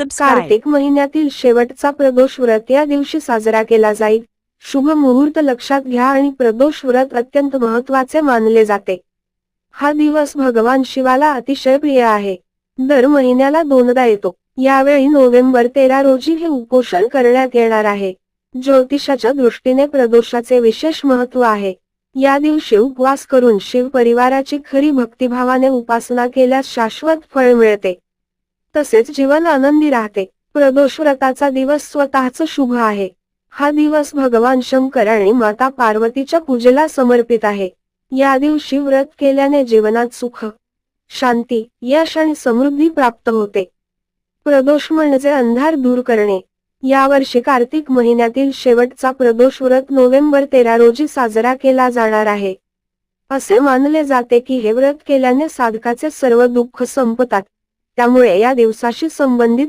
कार्तिक महिन्यातील शेवटचा प्रदोष व्रत या दिवशी साजरा केला जाईल. शुभ मुहूर्त लक्षात घ्या आणि प्रदोष व्रत अत्यंत महत्त्वाचे मानले जाते. हा दिवस भगवान शिवाला अतिशय प्रिय आहे. दर महिन्याला दोनदा येतो. यावेळी नोव्हेंबर तेरा रोजी हे उपोषण करण्यात येणार आहे. ज्योतिषाच्या दृष्टीने प्रदोषाचे विशेष महत्त्व आहे. या दिवशी उपवास करून शिव परिवाराची खरी भक्तिभावाने उपासना केल्यास शाश्वत फळ मिळते. तसेच जीवन आनंदी राहते. प्रदोष व्रताचा दिवस स्वतःच शुभ आहे. हा दिवस भगवान शंकर आणि माता पार्वतीच्या पूजेला समर्पित आहे. या दिवशी व्रत केल्याने जीवनात सुख शांती यश आणि समृद्धी प्राप्त होते. प्रदोष म्हणजे अंधार दूर करणे. यावर्षी कार्तिक महिन्यातील शेवटचा प्रदोष व्रत नोव्हेंबर तेरा रोजी साजरा केला जाणार आहे. असे मानले जाते की हे व्रत केल्याने साधकाचे सर्व दुःख संपतात. त्यामुळे या दिवसाशी संबंधित